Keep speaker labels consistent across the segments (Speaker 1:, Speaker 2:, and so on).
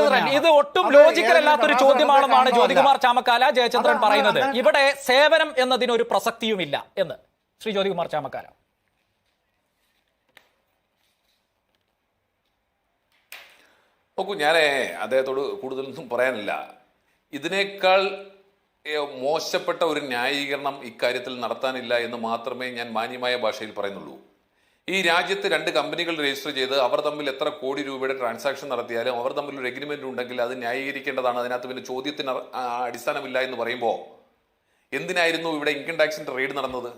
Speaker 1: ജയചന്ദ്രൻ ഇത് ഒട്ടും ലോജിക്കൽ അല്ലാത്തൊരു ചോദ്യമാണെന്നാണ്. ജ്യോതികുമാർ ചാമക്കാല ജയചന്ദ്രൻ പറയുന്നത്. ഇവിടെ സേവനം എന്നതിന് ഒരു പ്രസക്തിയുമില്ല എന്ന്. ശ്രീ ജ്യോതികുമാർ ചാമക്കാല.
Speaker 2: നോക്കൂ ഞാനേ അദ്ദേഹത്തോട് കൂടുതലൊന്നും പറയാനില്ല. ഇതിനേക്കാൾ മോശപ്പെട്ട ഒരു ന്യായീകരണം ഇക്കാര്യത്തിൽ നടത്താനില്ല എന്ന് മാത്രമേ ഞാൻ മാന്യമായ ഭാഷയിൽ പറയുന്നുള്ളൂ. ഈ രാജ്യത്ത് രണ്ട് കമ്പനികൾ രജിസ്റ്റർ ചെയ്ത് അവർ തമ്മിൽ എത്ര കോടി രൂപയുടെ ട്രാൻസാക്ഷൻ നടത്തിയാലും അവർ തമ്മിൽ ഒരു എഗ്രിമെന്റ് ഉണ്ടെങ്കിൽ അത് ന്യായീകരിക്കേണ്ടതാണ്. അതിനകത്ത് പിന്നെ ചോദ്യത്തിന് അടിസ്ഥാനമില്ല എന്ന് പറയുമ്പോൾ എന്തിനായിരുന്നു ഇവിടെ ഇൻകം ടാക്സിന്റെ റെയ്ഡ് നടന്നത്?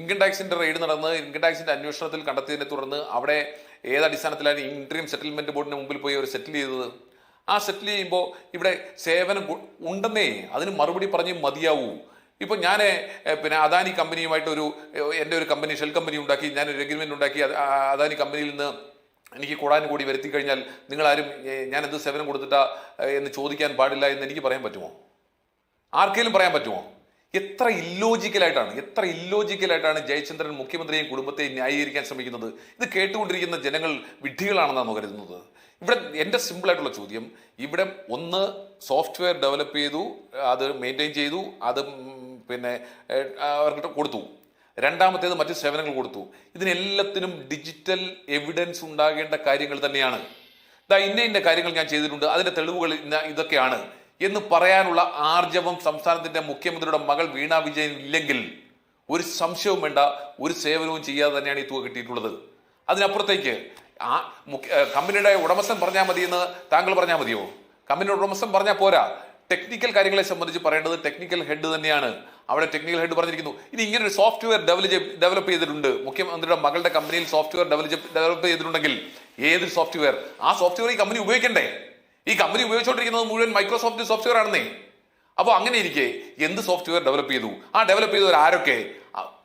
Speaker 2: ഇൻകം ടാക്സിന്റെ റെയ്ഡ് നടന്ന് ഇൻകം ടാക്സിന്റെ അന്വേഷണത്തിൽ കണ്ടെത്തിയതിനെ തുടർന്ന് അവിടെ ഏത് അടിസ്ഥാനത്തിലാണ് ഇൻട്രീം സെറ്റിൽമെന്റ് ബോർഡിന് മുമ്പിൽ പോയി അവർ സെറ്റിൽ ചെയ്തത്? ആ സെറ്റിൽ ചെയ്യുമ്പോൾ ഇവിടെ സേവനം ഉണ്ടെന്നേ. അതിന് മറുപടി പറഞ്ഞ് മതിയാവൂ. ഇപ്പൊ ഞാൻ പിന്നെ അദാനി കമ്പനിയുമായിട്ട് ഒരു എന്റെ ഒരു കമ്പനി ഷെൽ കമ്പനി ഉണ്ടാക്കി ഞാൻ ഒരു എഗ്രിമെന്റ് ഉണ്ടാക്കി അദാനി കമ്പനിയിൽ നിന്ന് എനിക്ക് കൂടാനും കൂടി വരുത്തി കഴിഞ്ഞാൽ നിങ്ങളാരും ഞാൻ എന്ത് സേവനം കൊടുത്തിട്ടാ എന്ന് ചോദിക്കാൻ പാടില്ല എന്ന് എനിക്ക് പറയാൻ പറ്റുമോ? ആർക്കെങ്കിലും പറയാൻ പറ്റുമോ? എത്ര ഇല്ലോജിക്കലായിട്ടാണ് എത്ര ഇല്ലോജിക്കലായിട്ടാണ് ജയചന്ദ്രൻ മുഖ്യമന്ത്രിയും കുടുംബത്തെയും ന്യായീകരിക്കാൻ ശ്രമിക്കുന്നത്? ഇത് കേട്ടുകൊണ്ടിരിക്കുന്ന ജനങ്ങൾ വിഡ്ഢികളാണെന്നാണ് കരുതുന്നത്. ഇവിടെ എന്റെ സിമ്പിൾ ആയിട്ടുള്ള ചോദ്യം ഇവിടെ ഒന്ന് സോഫ്റ്റ്വെയർ ഡെവലപ്പ് ചെയ്തു അത് മെയിന്റെയിൻ ചെയ്തു അത് പിന്നെ അവർക്ക് കൊടുത്തു. രണ്ടാമത്തേത് മറ്റ് സേവനങ്ങൾ കൊടുത്തു. ഇതിനെല്ലാത്തിനും ഡിജിറ്റൽ എവിഡൻസ് ഉണ്ടാകേണ്ട കാര്യങ്ങൾ തന്നെയാണ്. ഇതാ ഇന്ന ഇന്ന കാര്യങ്ങൾ ഞാൻ ചെയ്തിട്ടുണ്ട് അതിന്റെ തെളിവുകൾ ഇന്ന ഇതൊക്കെയാണ്. എന്ന് പറയാനുള്ള ആർജവം സംസ്ഥാനത്തിന്റെ മുഖ്യമന്ത്രിയുടെ മകൾ വീണ വിജയൻ ഇല്ലെങ്കിൽ ഒരു സംശയവും വേണ്ട ഒരു സേവനവും ചെയ്യാതെ തന്നെയാണ് ഈ തുക കിട്ടിയിട്ടുള്ളത്. അതിനപ്പുറത്തേക്ക് ആ കമ്പനിയുടെ ഉടമസ്ഥൻ പറഞ്ഞാൽ മതി എന്ന് താങ്കൾ പറഞ്ഞാൽ മതിയോ? കമ്പനിയുടെ ഉടമസ്ഥൻ പറഞ്ഞാൽ പോരാ. ടെക്നിക്കൽ കാര്യങ്ങളെ സംബന്ധിച്ച് പറയേണ്ടത് ടെക്നിക്കൽ ഹെഡ് തന്നെയാണ്. അവിടെ ടെക്നിക്കൽ ഹെഡ് പറഞ്ഞിരിക്കുന്നു. ഇനി ഇങ്ങനെ ഒരു സോഫ്റ്റ്വെയർ ഡെവലപ്പ് ഡെവലപ്പ് ചെയ്തിട്ടുണ്ട്. മുഖ്യമന്ത്രിയുടെ മകളുടെ കമ്പനിയിൽ സോഫ്റ്റ്വെയർ ഡെവലപ്പ് ഡെവലപ്പ് ചെയ്തിട്ടുണ്ടെങ്കിൽ ഏത് സോഫ്റ്റ്വെയർ ആ സോഫ്റ്റ്വെയർ ഈ കമ്പനി ഉപയോഗിക്കണ്ടേ? ഈ കമ്പനി ഉപയോഗിച്ചുകൊണ്ടിരിക്കുന്നത് മുഴുവൻ മൈക്രോസോഫ്റ്റ് സോഫ്റ്റ്വെയർ ആണെന്നേ. അപ്പോൾ അങ്ങനെ ഇരിക്കെ എന്ത് സോഫ്റ്റ്വെയർ ഡെവലപ്പ് ചെയ്തു? ആ ഡെവലപ്പ് ചെയ്തവർ ആരൊക്കെ?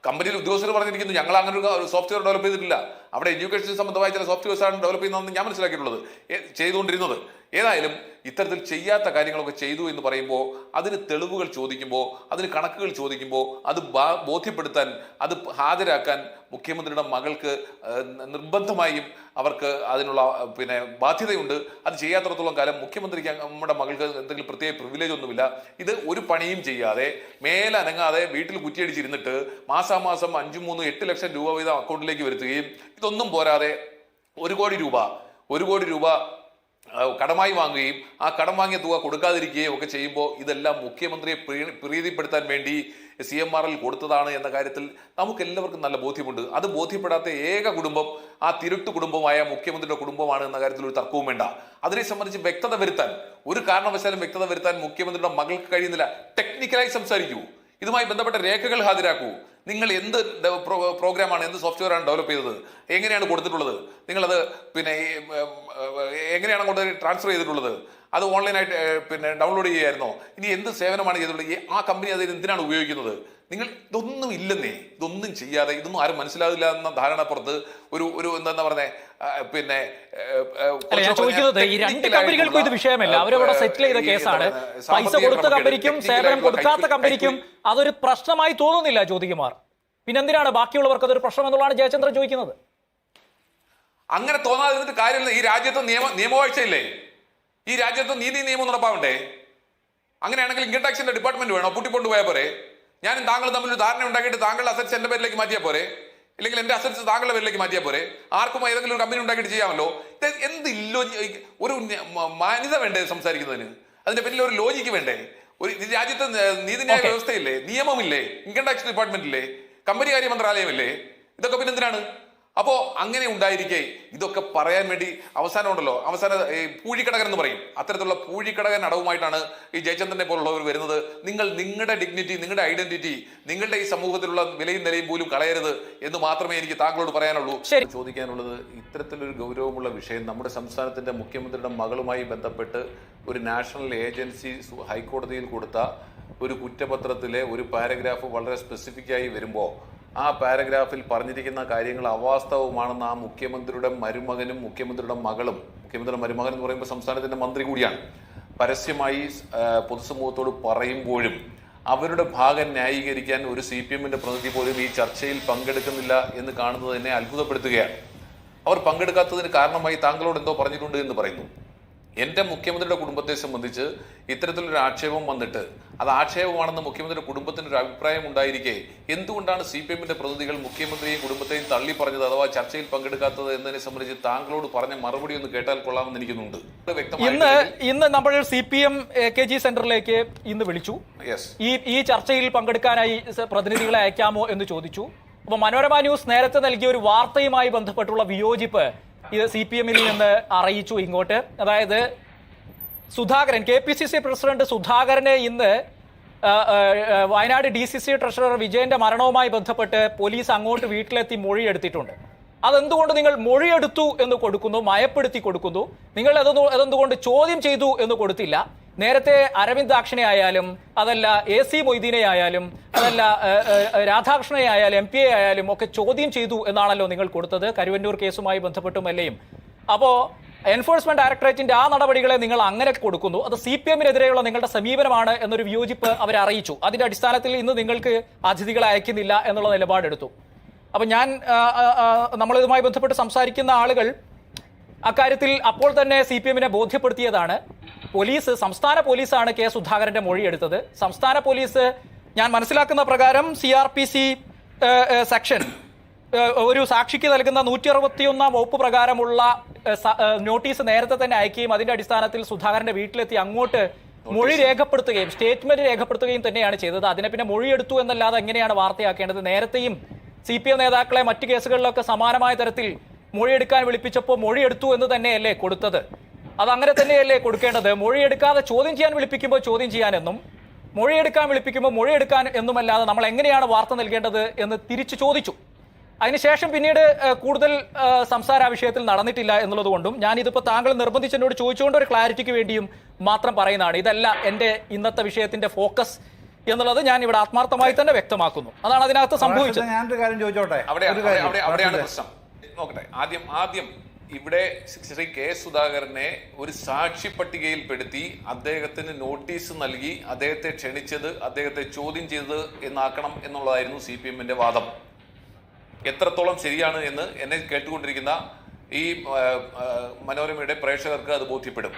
Speaker 2: കമ്പനിയിൽ ഉദ്യോഗസ്ഥർ പറഞ്ഞിരിക്കുന്നു ഞങ്ങൾ അങ്ങനെ ഒരു സോഫ്റ്റ്വെയർ ഡെവലപ്പ് ചെയ്തിട്ടില്ല. അവിടെ എഡ്യൂക്കേഷൻ സംബന്ധമായ ചില സോഫ്റ്റ്വെയർസ് ആണ് ഡെവലപ്പ് ചെയ്യുന്നതെന്ന് ഞാൻ മനസ്സിലാക്കിയിട്ടുള്ളത്. ചെയ്തുകൊണ്ടിരുന്നത്. ഏതായാലും ഇത്തരത്തിൽ ചെയ്യാത്ത കാര്യങ്ങളൊക്കെ ചെയ്തു എന്ന് പറയുമ്പോൾ അതിന് തെളിവുകൾ ചോദിക്കുമ്പോൾ അതിന് കണക്കുകൾ ചോദിക്കുമ്പോൾ അത് ബോധ്യപ്പെടുത്താൻ അത് ഹാജരാക്കാൻ മുഖ്യമന്ത്രിയുടെ മകൾക്ക് നിർബന്ധമായും അവർക്ക് അതിനുള്ള പിന്നെ ബാധ്യതയുണ്ട്. അത് ചെയ്യാത്തടത്തോളം കാലം മുഖ്യമന്ത്രിക്ക് നമ്മുടെ മകൾക്ക് എന്തെങ്കിലും പ്രത്യേക പ്രിവിലേജ് ഒന്നുമില്ല. ഇത് ഒരു പണിയും ചെയ്യാതെ മേലനങ്ങാതെ വീട്ടിൽ കുറ്റിയടിച്ചിരുന്നിട്ട് മാസാമാസം അഞ്ചും മൂന്നും എട്ട് ലക്ഷം രൂപ വീതം അക്കൗണ്ടിലേക്ക് വരുത്തുകയും ഇതൊന്നും പോരാതെ ഒരു കോടി രൂപ ഒരു കോടി രൂപ കടമായി വാങ്ങുകയും ആ കടം വാങ്ങിയ തുക കൊടുക്കാതിരിക്കുകയും ഒക്കെ ചെയ്യുമ്പോൾ ഇതെല്ലാം മുഖ്യമന്ത്രിയെ പ്രീ- പ്രീതിപ്പെടുത്താൻ വേണ്ടി സി എം ആർ എൽ കൊടുത്തതാണ് എന്ന കാര്യത്തിൽ നമുക്ക് എല്ലാവർക്കും നല്ല ബോധ്യമുണ്ട്. അത് ബോധ്യപ്പെടാത്ത ഏക കുടുംബം ആ തിരുട്ട് കുടുംബമായ മുഖ്യമന്ത്രിയുടെ കുടുംബമാണ് എന്ന കാര്യത്തിൽ ഒരു തർക്കവും വേണ്ട. അതിനെ സംബന്ധിച്ച് വ്യക്തത വരുത്താൻ ഒരു കാരണവശാലും വ്യക്തത വരുത്താൻ മുഖ്യമന്ത്രിയുടെ മകൾക്ക് കഴിയുന്നില്ല. ടെക്നിക്കലായി സംസാരിക്കൂ. ഇതുമായി ബന്ധപ്പെട്ട രേഖകൾ ഹാജരാക്കൂ. നിങ്ങൾ എന്ത് പ്രോഗ്രാമാണ് എന്ത് സോഫ്റ്റ്വെയർ ആണ് ഡെവലപ്പ് ചെയ്തത്? എങ്ങനെയാണ് കൊടുത്തിട്ടുള്ളത്? നിങ്ങളത് പിന്നെ എങ്ങനെയാണ് കൊണ്ട് ട്രാൻസ്ഫർ ചെയ്തിട്ടുള്ളത്? അത് ഓൺലൈനായിട്ട് പിന്നെ ഡൗൺലോഡ് ചെയ്യായിരുന്നോ? ഇനി എന്ത് സേവനമാണ് ചെയ്തിട്ടുള്ളത്? ആ കമ്പനി അതിന് എന്തിനാണ് ഉപയോഗിക്കുന്നത്? നിങ്ങൾ ഇതൊന്നും ഇല്ലെന്നേ ഇതൊന്നും ചെയ്യാതെ ഇതൊന്നും ആരും മനസ്സിലാവില്ല എന്ന ധാരണപ്പുറത്ത് ഒരു ഒരു എന്താ പറഞ്ഞേ പിന്നെ
Speaker 1: ഈ രണ്ട് കമ്പനികൾക്കും ഇത് വിഷയമല്ല. അവരവിടെ സെറ്റിൽ ചെയ്ത കേസാണ്. പൈസ കൊടുത്ത കമ്പനിക്കും സേവനം കൊടുക്കാത്ത കമ്പനിക്കും അതൊരു പ്രശ്നമായി തോന്നുന്നില്ല ജ്യോതികുമാർ. പിന്നെന്തിനാണ് ബാക്കിയുള്ളവർക്ക് അതൊരു പ്രശ്നം എന്നുള്ളതാണ് ജയചന്ദ്രൻ ചോദിക്കുന്നത്?
Speaker 2: അങ്ങനെ തോന്നാതിരുന്നിട്ട് കാര്യമില്ല. ഈ രാജ്യത്ത് നിയമ നിയമവാഴ്ചയില്ലേ? ഈ രാജ്യത്ത് നീതി നിയമം നടപ്പാവണ്ടേ? അങ്ങനെയാണെങ്കിൽ ഇൻകം ടാക്സിന്റെ ഡിപ്പാർട്ട്മെന്റ് വേണോ? പൂട്ടിക്കൊണ്ട് പോയാൽ പോരെ? ഞാനും താങ്കൾ തമ്മിൽ ഒരു ധാരണ ഉണ്ടാക്കിയിട്ട് താങ്കളുടെ അസറ്റ്സ് എന്റെ പേരിലേക്ക് മാറ്റിയാൽ പോരെ? ഇല്ലെങ്കിൽ എന്റെ അസറ്റ്സ് താങ്കളുടെ പേരിലേക്ക് മാറ്റിയാൽ പോരെ? ആർക്കും ഏതെങ്കിലും ഒരു കമ്പനി ഉണ്ടാക്കിയിട്ട് ചെയ്യാമല്ലോ? ഇത് എന്ത് ഇല്ലോ ഒരു ന്യ- മാന്യത വേണ്ടേ സംസാരിക്കുന്നതിന്? അതിന്റെ പേരിൽ ഒരു ലോജിക്ക് വേണ്ടേ? ഒരു രാജ്യത്തെ നീതിന്യായ വ്യവസ്ഥയില്ലേ? നിയമമില്ലേ? ഇൻകം ടാക്സ് ഡിപ്പാർട്ട്മെന്റ് ഇല്ലേ? കമ്പനി കാര്യ മന്ത്രാലയമില്ലേ? ഇതൊക്കെ പിന്നെ എന്തിനാണ്? അപ്പോ അങ്ങനെ ഉണ്ടായിരിക്കെ. ഇതൊക്കെ പറയാൻ വേണ്ടി അവസാനം ഉണ്ടല്ലോ അവസാന ഈ പൂഴിക്കടകൻ എന്ന് പറയും. അത്തരത്തിലുള്ള പൂഴിക്കടകൻ അടവുമായിട്ടാണ് ഈ ജയചന്ദ്രനെ പോലുള്ളവർ വരുന്നത്. നിങ്ങൾ നിങ്ങളുടെ ഡിഗ്നിറ്റി നിങ്ങളുടെ ഐഡന്റിറ്റി നിങ്ങളുടെ ഈ സമൂഹത്തിലുള്ള വിലയും നിലയും പോലും കളയരുത് എന്ന് മാത്രമേ എനിക്ക് താങ്കളോട് പറയാനുള്ളൂ. ചോദിക്കാനുള്ളത് ഇത്തരത്തിലൊരു ഗൗരവമുള്ള വിഷയം നമ്മുടെ സംസ്ഥാനത്തിന്റെ മുഖ്യമന്ത്രിയുടെ മകളുമായി ബന്ധപ്പെട്ട് ഒരു നാഷണൽ ഏജൻസി ഹൈക്കോടതിയിൽ കൊടുത്ത ഒരു കുറ്റപത്രത്തിലെ ഒരു പാരഗ്രാഫ് വളരെ സ്പെസിഫിക്കായി വരുമ്പോൾ ആ പാരഗ്രാഫിൽ പറഞ്ഞിരിക്കുന്ന കാര്യങ്ങൾ അവാസ്തവമാണെന്ന് ആ മുഖ്യമന്ത്രിയുടെ മരുമകനും മുഖ്യമന്ത്രിയുടെ മകളും മുഖ്യമന്ത്രിയുടെ മരുമകൻ എന്ന് പറയുമ്പോൾ സംസ്ഥാനത്തിന്റെ മന്ത്രി കൂടിയാണ്. പരസ്യമായി പൊതുസമൂഹത്തോട് പറയുമ്പോഴും അവരുടെ ഭാഗം ന്യായീകരിക്കാൻ ഒരു സി പി എമ്മിന്റെ പ്രതിനിധി പോലും ഈ ചർച്ചയിൽ പങ്കെടുക്കുന്നില്ല എന്ന് കാണുന്നത് തന്നെ അത്ഭുതപ്പെടുത്തുകയാണ്. അവർ പങ്കെടുക്കാത്തതിന് കാരണമായി താങ്കളോട് എന്തോ പറഞ്ഞിട്ടുണ്ട് എന്ന് പറയുന്നു. എന്റെ മുഖ്യമന്ത്രിയുടെ കുടുംബത്തെ സംബന്ധിച്ച് ഇത്തരത്തിലൊരു ആക്ഷേപം വന്നിട്ട് അത് ആക്ഷേപമാണെന്ന് മുഖ്യമന്ത്രിയുടെ കുടുംബത്തിന് ഒരു അഭിപ്രായം ഉണ്ടായിരിക്കെ എന്തുകൊണ്ടാണ് സി പി എമ്മിന്റെ പ്രതിനിധികൾ മുഖ്യമന്ത്രിയെയും കുടുംബത്തെയും തള്ളി പറഞ്ഞത് അഥവാ ചർച്ചയിൽ പങ്കെടുക്കാത്തത് എന്നതിനെ സംബന്ധിച്ച് താങ്കളോട് പറഞ്ഞ മറുപടി ഒന്ന് കേട്ടാൽ കൊള്ളാമെന്ന് എനിക്കുന്നുണ്ട്.
Speaker 1: ഇന്ന് ഇന്ന് നമ്മൾ C P M K G സെന്ററിലേക്ക് ഇന്ന് വിളിച്ചു.
Speaker 2: യെസ്
Speaker 1: ഈ ഈ ചർച്ചയിൽ പങ്കെടുക്കാനായി പ്രതിനിധികളെ അയക്കാമോ എന്ന് ചോദിച്ചു. അപ്പൊ മനോരമ ന്യൂസ് നേരത്തെ നൽകിയ ഒരു വാർത്തയുമായി ബന്ധപ്പെട്ടുള്ള വിയോജിപ്പ് ഇത് സി പി എമ്മിൽ നിന്ന് അറിയിച്ചു ഇങ്ങോട്ട്. അതായത് Sudhakaran K P C C president സുധാകരനെ ഇന്ന് Wayanad D C C treasurer വിജയന്റെ മരണവുമായി ബന്ധപ്പെട്ട് പോലീസ് അങ്ങോട്ട് വീട്ടിലെത്തി മൊഴിയെടുത്തിട്ടുണ്ട്. അതെന്തുകൊണ്ട് നിങ്ങൾ മൊഴിയെടുത്തു എന്ന് കൊടുക്കുന്നു മയപ്പെടുത്തി കൊടുക്കുന്നു? നിങ്ങൾ അതെന്തുകൊണ്ട് ചോദ്യം ചെയ്തു എന്ന് കൊടുത്തില്ല? നേരത്തെ അരവിന്ദാക്ഷനെ ആയാലും അതല്ല എ സി മൊയ്തീനെ ആയാലും അതല്ല രാധാകൃഷ്ണനെ ആയാലും എം പി എ ആയാലും ഒക്കെ ചോദ്യം ചെയ്തു എന്നാണല്ലോ നിങ്ങൾ കൊടുത്തത്. കരുവന്നൂർ കേസുമായി ബന്ധപ്പെട്ടും അല്ലേയും. അപ്പോ എൻഫോഴ്സ്മെന്റ് ഡയറക്ടറേറ്റിന്റെ ആ നടപടികളെ നിങ്ങൾ അങ്ങനെ കൊടുക്കുന്നു. അത് സി പി എമ്മിനെതിരെയുള്ള നിങ്ങളുടെ സമീപനമാണ് എന്നൊരു വിയോജിപ്പ് അവർ അറിയിച്ചു അതിന്റെ അടിസ്ഥാനത്തിൽ ഇന്ന് നിങ്ങൾക്ക് അതിഥികളെ അയക്കുന്നില്ല എന്നുള്ള നിലപാടെടുത്തു. അപ്പൊ ഞാൻ നമ്മളിതുമായി ബന്ധപ്പെട്ട് സംസാരിക്കുന്ന ആളുകൾ അക്കാര്യത്തിൽ അപ്പോൾ തന്നെ സി പി എമ്മിനെ ബോധ്യപ്പെടുത്തിയതാണ്. പോലീസ് സംസ്ഥാന പോലീസാണ് കെ സുധാകരന്റെ മൊഴിയെടുത്തത് സംസ്ഥാന പോലീസ് ഞാൻ മനസ്സിലാക്കുന്ന പ്രകാരം C R P C section ഒരു സാക്ഷിക്ക് നൽകുന്ന നൂറ്റി അറുപത്തിയൊന്നാം വകുപ്പ് പ്രകാരമുള്ള നോട്ടീസ് നേരത്തെ തന്നെ അയക്കുകയും അതിന്റെ അടിസ്ഥാനത്തിൽ സുധാകരന്റെ വീട്ടിലെത്തി അങ്ങോട്ട് മൊഴി രേഖപ്പെടുത്തുകയും സ്റ്റേറ്റ്മെന്റ് രേഖപ്പെടുത്തുകയും തന്നെയാണ് ചെയ്തത്. അതിനെ പിന്നെ മൊഴിയെടുത്തു എന്നല്ലാതെ എങ്ങനെയാണ് വാർത്തയാക്കേണ്ടത്? നേരത്തെയും സി പി എം നേതാക്കളെ മറ്റു കേസുകളിലൊക്കെ സമാനമായ തരത്തിൽ മൊഴിയെടുക്കാൻ വിളിപ്പിച്ചപ്പോൾ മൊഴിയെടുത്തു എന്ന് തന്നെയല്ലേ കൊടുത്തത്? അത് അങ്ങനെ തന്നെയല്ലേ കൊടുക്കേണ്ടത്? മൊഴിയെടുക്കാതെ ചോദ്യം ചെയ്യാൻ വിളിപ്പിക്കുമ്പോൾ ചോദ്യം ചെയ്യാനെന്നും മൊഴിയെടുക്കാൻ വിളിപ്പിക്കുമ്പോൾ മൊഴിയെടുക്കാൻ എന്നുമല്ലാതെ നമ്മൾ എങ്ങനെയാണ് വാർത്ത നൽകേണ്ടത് എന്ന് തിരിച്ചു ചോദിച്ചു. അതിനുശേഷം പിന്നീട് കൂടുതൽ സംസാര ആ വിഷയത്തിൽ നടന്നിട്ടില്ല എന്നുള്ളത് കൊണ്ടും ഞാൻ ഇതിപ്പോൾ താങ്കൾ നിർബന്ധിച്ച് എന്നോട് ചോദിച്ചുകൊണ്ട് ഒരു ക്ലാരിറ്റിക്ക് വേണ്ടിയും മാത്രം പറയുന്നതാണ്. ഇതല്ല എന്റെ ഇന്നത്തെ വിഷയത്തിന്റെ ഫോക്കസ് എന്നുള്ളത് ഞാൻ ഇവിടെ ആത്മാർത്ഥമായി തന്നെ വ്യക്തമാക്കുന്നു. അതാണ് അതിനകത്ത് സംഭവിച്ചത്.
Speaker 3: ഞാനൊരു കാര്യം ചോദിച്ചോട്ടെ? ഒരു കാര്യം.
Speaker 2: അവിടെ അവിടെയാണ് പ്രശ്നം. നോക്കട്ടെ ആദ്യം ആദ്യം ഇവിടെ ശ്രീ കെ സുധാകരനെ ഒരു സാക്ഷി പട്ടികയിൽപ്പെടുത്തി അദ്ദേഹത്തിന് നോട്ടീസ് നൽകി അദ്ദേഹത്തെ ക്ഷണിച്ചത് അദ്ദേഹത്തെ ചോദ്യം ചെയ്തത് എന്നാക്കണം എന്നുള്ളതായിരുന്നു സി പി എമ്മിന്റെ വാദം. എത്രത്തോളം ശരിയാണ് എന്ന് എന്നെ കേട്ടുകൊണ്ടിരിക്കുന്ന ഈ മനോരമയുടെ പ്രേക്ഷകർക്ക് അത് ബോധ്യപ്പെടും.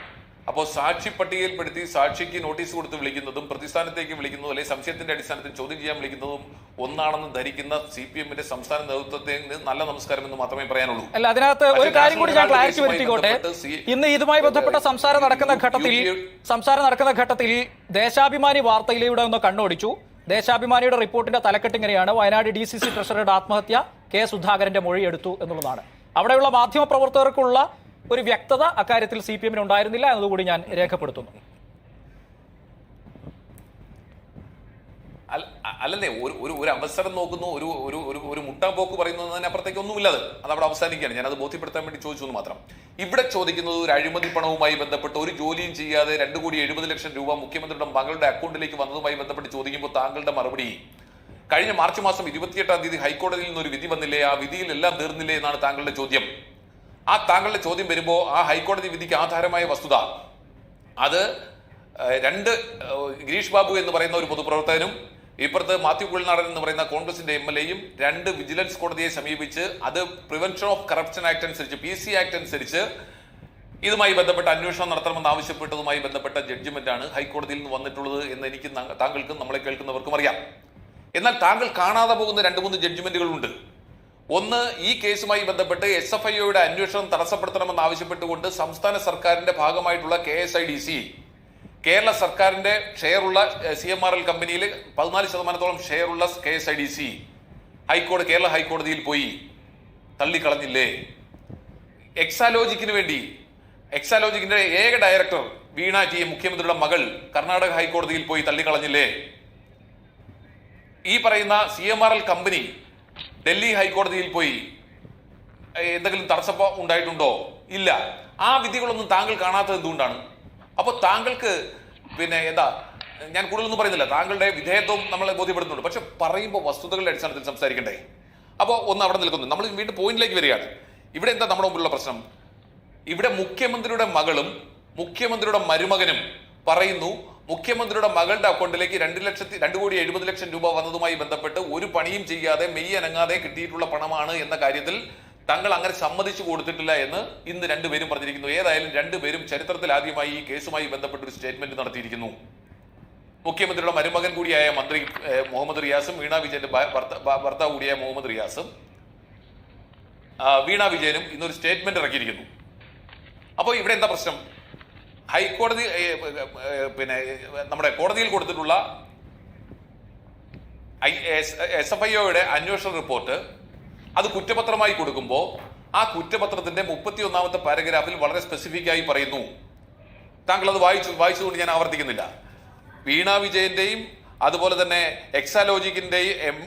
Speaker 2: അപ്പോൾ സാക്ഷി പട്ടികയിൽപ്പെടുത്തി സാക്ഷിക്ക് നോട്ടീസ് കൊടുത്ത് വിളിക്കുന്നതും പ്രതിസ്ഥാനത്തേക്ക് വിളിക്കുന്നതും അല്ലെങ്കിൽ സംശയത്തിന്റെ അടിസ്ഥാനത്തിൽ ചോദ്യം ചെയ്യാൻ വിളിക്കുന്നതും ഒന്നാണെന്ന് ധരിക്കുന്ന സി പി എമ്മിന്റെ സംസ്ഥാന നേതൃത്വത്തിന് നല്ല നമസ്കാരം എന്ന് മാത്രമേ പറയാനുള്ളൂ.
Speaker 1: അല്ല അതിനകത്ത് ഒരു കാര്യം കൂടി ഞാൻ ക്ലാരിറ്റി വരുത്തിക്കോട്ടെ. ഇന്ന് ഇതുമായി ബന്ധപ്പെട്ട സംസാരം നടക്കുന്ന ഘട്ടത്തിൽ സംസാരം നടക്കുന്ന ഘട്ടത്തിൽ ദേശാഭിമാനി വാർത്തയിലൂടെ ഒന്ന് കണ്ണോടിച്ചു. ദേശാഭിമാനിയുടെ റിപ്പോർട്ടിന്റെ തലക്കെട്ട് ഇങ്ങനെയാണ്. വയനാട് ഡി സി സി ട്രഷറിയുടെ ആത്മഹത്യ കെ സുധാകരന്റെ മൊഴിയെടുത്തു എന്നുള്ളതാണ്. അവിടെയുള്ള മാധ്യമ പ്രവർത്തകർക്കുള്ള ഒരു വ്യക്തത അക്കാര്യത്തിൽ സി പി എമ്മിന് ഉണ്ടായിരുന്നില്ല എന്നതുകൂടി ഞാൻ രേഖപ്പെടുത്തുന്നു.
Speaker 2: അല്ല- അല്ലല്ലേ ഒരു ഒരു ഒരു അവസരം നോക്കുന്നു ഒരു ഒരു ഒരു ഒരു മുട്ടാമ്പോക്ക് പറയുന്നതിന് അപ്പുറത്തേക്ക് ഒന്നുമില്ല അത്. അവിടെ അവസാനിക്കുകയാണ്. അത് ബോധ്യപ്പെടുത്താൻ വേണ്ടി ചോദിച്ചു എന്ന് മാത്രം. ഇവിടെ ചോദിക്കുന്നത് ഒരു അഴിമതി പണവുമായി ബന്ധപ്പെട്ട് ഒരു ജോലിയും ചെയ്യാതെ രണ്ട് കോടി എഴുപത് ലക്ഷം രൂപ മുഖ്യമന്ത്രിയുടെ മകളുടെ അക്കൗണ്ടിലേക്ക് വന്നതുമായി ബന്ധപ്പെട്ട് ചോദിക്കുമ്പോൾ താങ്കളുടെ മറുപടി കഴിഞ്ഞ മാർച്ച് മാസം ഇരുപത്തിയെട്ടാം തീയതി ഹൈക്കോടതിയിൽ നിന്ന് ഒരു വിധി വന്നില്ലേ? ആ വിധിയിൽ എല്ലാം തീർന്നില്ലേ? എന്നാണ് താങ്കളുടെ ചോദ്യം. ആ താങ്കളുടെ ചോദ്യം വരുമ്പോൾ ആ ഹൈക്കോടതി വിധിക്ക് ആധാരമായ വസ്തുത. അത് രണ്ട് ഗിരീഷ് ബാബു എന്ന് പറയുന്ന ഒരു പൊതുപ്രവർത്തകനും ഇപ്പുറത്ത് മാത്യു കുഴിനാടൻ എന്ന് പറയുന്ന കോൺഗ്രസിന്റെ എം എൽ എയും രണ്ട് വിജിലൻസ് കോടതിയെ സമീപിച്ച് അത് പ്രിവെൻഷൻ ഓഫ് കറപ്ഷൻ ആക്ട് അനുസരിച്ച് പി സി ആക്ട് അനുസരിച്ച് ഇതുമായി ബന്ധപ്പെട്ട അന്വേഷണം നടത്തണമെന്ന് ആവശ്യപ്പെട്ടതുമായി ബന്ധപ്പെട്ട ജഡ്ജ്മെന്റ് ആണ് ഹൈക്കോടതിയിൽ നിന്ന് വന്നിട്ടുള്ളത് എന്ന് എനിക്ക് താങ്കൾക്കും നമ്മളെ കേൾക്കുന്നവർക്കും അറിയാം. എന്നാൽ താങ്കൾ കാണാതെ പോകുന്ന രണ്ട് മൂന്ന് ജഡ്ജ്മെന്റുകളുണ്ട്. ഒന്ന് ഈ കേസുമായി ബന്ധപ്പെട്ട് എസ് എഫ് ഐയുടെ അന്വേഷണം തടസ്സപ്പെടുത്തണമെന്ന് ആവശ്യപ്പെട്ടുകൊണ്ട് സംസ്ഥാന സർക്കാരിന്റെ ഭാഗമായിട്ടുള്ള K S I D C Kerala സർക്കാരിന്റെ ഷെയറുള്ള സി എം ആർ എൽ കമ്പനിയിൽ പതിനാല് ശതമാനത്തോളം ഷെയറുള്ള K S I D C ഹൈക്കോടതി കേരള ഹൈക്കോടതിയിൽ പോയി തള്ളിക്കളഞ്ഞില്ലേ? എക്സാലോജിക്കിന് വേണ്ടി എക്സാലോജിക്കിന്റെ ഏക ഡയറക്ടർ വീണ ടി മുഖ്യമന്ത്രിയുടെ മകൾ കർണാടക ഹൈക്കോടതിയിൽ പോയി തള്ളിക്കളഞ്ഞില്ലേ? ഈ പറയുന്ന C M R L company Delhi ഹൈക്കോടതിയിൽ പോയി എന്തെങ്കിലും തടസ്സം ഉണ്ടായിട്ടുണ്ടോ? ഇല്ല. ആ വിധികളൊന്നും താങ്കൾ കാണാത്തത് എന്തുകൊണ്ടാണ്? അപ്പോൾ താങ്കൾക്ക് പിന്നെ എന്താ ഞാൻ കൂടുതലൊന്നും പറയുന്നില്ല. താങ്കളുടെ വിധേയത്വം നമ്മളെ ബോധ്യപ്പെടുന്നുണ്ട് പക്ഷെ പറയുമ്പോൾ വസ്തുതകളുടെ അടിസ്ഥാനത്തിൽ സംസാരിക്കണ്ടേ? അപ്പോൾ ഒന്ന് അവിടെ നിൽക്കുന്നു. നമ്മൾ വീണ്ടും പോയിന്റിലേക്ക് വരികയാണ്. ഇവിടെ എന്താ നമ്മുടെ മുമ്പിലുള്ള പ്രശ്നം? ഇവിടെ മുഖ്യമന്ത്രിയുടെ മകളും മുഖ്യമന്ത്രിയുടെ മരുമകനും പറയുന്നു മുഖ്യമന്ത്രിയുടെ മകളുടെ അക്കൗണ്ടിലേക്ക് രണ്ട് ലക്ഷത്തി രണ്ട് കോടി എഴുപത് ലക്ഷം രൂപ വന്നതുമായി ബന്ധപ്പെട്ട് ഒരു പണിയും ചെയ്യാതെ മെയ് അനങ്ങാതെ കിട്ടിയിട്ടുള്ള പണമാണ് എന്ന കാര്യത്തിൽ തങ്ങൾ അങ്ങനെ സമ്മതിച്ചു കൊടുത്തിട്ടില്ല എന്ന് ഇന്ന് രണ്ടുപേരും പറഞ്ഞിരിക്കുന്നു. ഏതായാലും രണ്ടുപേരും ചരിത്രത്തിൽ ആദ്യമായി ഈ കേസുമായി ബന്ധപ്പെട്ട് ഒരു സ്റ്റേറ്റ്മെന്റ് നടത്തിയിരിക്കുന്നു. മുഖ്യമന്ത്രിയുടെ മരുമകൻ കൂടിയായ മന്ത്രി മുഹമ്മദ് റിയാസും വീണ വിജയന്റെ ഭർത്താവ് കൂടിയായ മുഹമ്മദ് റിയാസും വീണ വിജയനും ഇന്നൊരു സ്റ്റേറ്റ്മെന്റ് ഇറക്കിയിരിക്കുന്നു. അപ്പോൾ ഇവിടെ എന്താ പ്രശ്നം? ഹൈക്കോടതി പിന്നെ നമ്മുടെ കോടതിയിൽ കൊടുത്തിട്ടുള്ള എസ് എഫ് ഐ ഒയുടെ അന്വേഷണ റിപ്പോർട്ട് അത് കുറ്റപത്രമായി കൊടുക്കുമ്പോൾ ആ കുറ്റപത്രത്തിന്റെ മുപ്പത്തി ഒന്നാമത്തെ പാരഗ്രാഫിൽ വളരെ സ്പെസിഫിക് ആയി പറയുന്നു. താങ്കൾ അത് വായിച്ചു വായിച്ചുകൊണ്ട് ഞാൻ ആവർത്തിക്കുന്നില്ല. വീണ വിജയന്റെയും അതുപോലെ തന്നെ എക്സാലോജിക്കിന്റെയും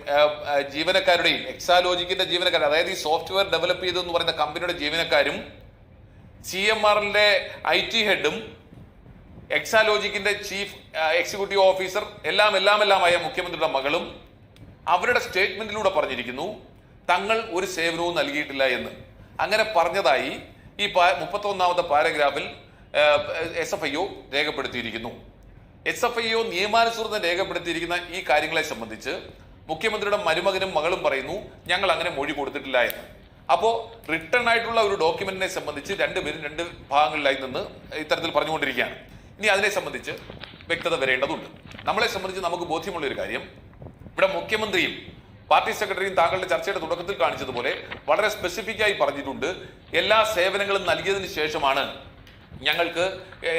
Speaker 2: ജീവനക്കാരുടെയും എക്സാലോജിക്കിന്റെ ജീവനക്കാർ അതായത് ഈ സോഫ്റ്റ്വെയർ ഡെവലപ്പ് ചെയ്തു എന്ന് പറയുന്ന കമ്പനിയുടെ ജീവനക്കാരും സി എം ആറിന്റെ ഐ ടി ഹെഡും എക്സാലോജിക്കിന്റെ ചീഫ് എക്സിക്യൂട്ടീവ് ഓഫീസർ എല്ലാം എല്ലാം എല്ലാമായ മുഖ്യമന്ത്രിയുടെ മകളും അവരുടെ സ്റ്റേറ്റ്മെന്റിലൂടെ പറഞ്ഞിരിക്കുന്നു തങ്ങൾ ഒരു സേവനവും നൽകിയിട്ടില്ല എന്ന്. അങ്ങനെ പറഞ്ഞതായി ഈ മുപ്പത്തി ഒന്നാമത്തെ പാരഗ്രാഫിൽ എസ് എഫ് ഐ ഒ രേഖപ്പെടുത്തിയിരിക്കുന്നു. എസ് എഫ് ഐ ഒ നിയമാനുസൃതം രേഖപ്പെടുത്തിയിരിക്കുന്ന ഈ കാര്യങ്ങളെ സംബന്ധിച്ച് മുഖ്യമന്ത്രിയുടെ മരുമകനും മകളും പറയുന്നു ഞങ്ങൾ അങ്ങനെ മൊഴി കൊടുത്തിട്ടില്ല എന്ന്. അപ്പോ റിട്ടേൺ ആയിട്ടുള്ള ഒരു ഡോക്യുമെന്റിനെ സംബന്ധിച്ച് രണ്ടുപേരും രണ്ട് ഭാഗങ്ങളിലായി നിന്ന് ഇത്തരത്തിൽ പറഞ്ഞുകൊണ്ടിരിക്കുകയാണ്. ഇനി അതിനെ സംബന്ധിച്ച് വ്യക്തത വരേണ്ടതുണ്ട്. നമ്മളെ സംബന്ധിച്ച് നമുക്ക് ബോധ്യമുള്ള ഒരു കാര്യം. ഇവിടെ മുഖ്യമന്ത്രിയും പാർട്ടി സെക്രട്ടറിയും താങ്കളുടെ ചർച്ചയുടെ തുടക്കത്തിൽ കാണിച്ചതുപോലെ വളരെ സ്പെസിഫിക്കായി പറഞ്ഞിട്ടുണ്ട്. എല്ലാ സേവനങ്ങളും നൽകിയതിന് ശേഷമാണ് ഞങ്ങൾക്ക്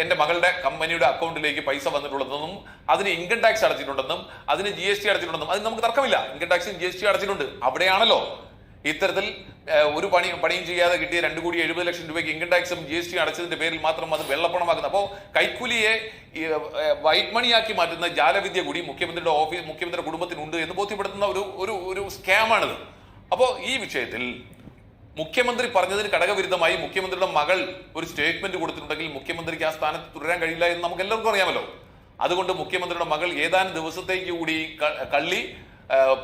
Speaker 2: എന്റെ മകളുടെ കമ്പനിയുടെ അക്കൗണ്ടിലേക്ക് പൈസ വന്നിട്ടുള്ളതെന്നും അതിന് ഇൻകം ടാക്സ് അടച്ചിട്ടുണ്ടെന്നും അതിന് ജി എസ് ടി അടച്ചിട്ടുണ്ടെന്നും. അതിന് നമുക്ക് തർക്കമില്ല. ഇൻകം ടാക്സും ജി എസ് ടി അടച്ചിട്ടുണ്ട്. അവിടെയാണല്ലോ ഇത്തരത്തിൽ ഒരു പണി പണിയും ചെയ്യാതെ കിട്ടിയ രണ്ട് കോടി എഴുപത് ലക്ഷം രൂപയ്ക്ക് ഇൻകം ടാക്സും ജി എസ് ടി അടച്ചതിന്റെ പേരിൽ മാത്രം അത് വെള്ളപ്പണമാക്കുന്നത്. അപ്പോൾ കൈക്കൂലിയെ വൈറ്റ് മണിയാക്കി മാറ്റുന്ന ജാലവിദ്യ കൂടി മുഖ്യമന്ത്രിയുടെ ഓഫീസ് മുഖ്യമന്ത്രിയുടെ കുടുംബത്തിനുണ്ട് എന്ന് ബോധ്യപ്പെടുത്തുന്ന ഒരു ഒരു ഒരു സ്കാമാണിത്. അപ്പോൾ ഈ വിഷയത്തിൽ മുഖ്യമന്ത്രി പറഞ്ഞതിന് ഘടകവിരുദ്ധമായി മുഖ്യമന്ത്രിയുടെ മകൾ ഒരു സ്റ്റേറ്റ്മെന്റ് കൊടുത്തിട്ടുണ്ടെങ്കിൽ മുഖ്യമന്ത്രിക്ക് ആ സ്ഥാനത്ത് തുടരാൻ കഴിയില്ല എന്ന് നമുക്ക് എല്ലാവർക്കും അറിയാമല്ലോ. അതുകൊണ്ട് മുഖ്യമന്ത്രിയുടെ മകൾ ഏതാനും ദിവസത്തേക്ക് കൂടി കള്ളി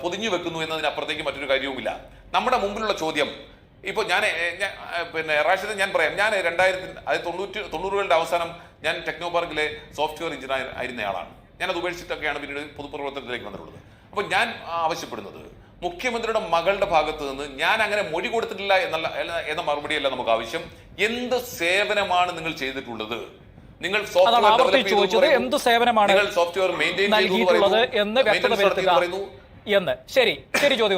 Speaker 2: പൊതിഞ്ഞു വെക്കുന്നു എന്നതിനപ്പുറത്തേക്ക് മറ്റൊരു കാര്യവുമില്ല. നമ്മുടെ മുമ്പിലുള്ള ചോദ്യം. ഇപ്പൊ ഞാൻ പിന്നെ റാഷിദ് ഞാൻ പറയാം. ഞാൻ രണ്ടായിരത്തി അതായത് തൊണ്ണൂറ്റി തൊണ്ണൂറുകളുടെ അവസാനം ഞാൻ ടെക്നോ പാർക്കിലെ സോഫ്റ്റ്വെയർ എഞ്ചിനീയർ ആയിരുന്നയാളാണ് ഞാൻ അത് ഉപേക്ഷിച്ചിട്ടൊക്കെയാണ് പിന്നീട് പൊതുപ്രവർത്തനത്തിലേക്ക് വന്നിട്ടുള്ളത്. അപ്പോൾ ഞാൻ ആവശ്യപ്പെടുന്നത് മുഖ്യമന്ത്രിയുടെ മകളുടെ ഭാഗത്ത് നിന്ന് ഞാൻ അങ്ങനെ മൊഴി കൊടുത്തിട്ടില്ല എന്നല്ല എന്ന- മറുപടിയല്ല നമുക്ക് ആവശ്യം. എന്ത് സേവനമാണ് നിങ്ങൾ ചെയ്തിട്ടുള്ളത്? നിങ്ങൾ സോഫ്റ്റ്വെയർ.
Speaker 1: എന്ത് സേവനമാണ്
Speaker 2: നിങ്ങൾ സോഫ്റ്റ്വെയർ മെയിന്റെയിൻ ചെയ്തു എന്ന് പറയുന്നു.
Speaker 1: എന്ന് ശരി ശരി ജ്യോതി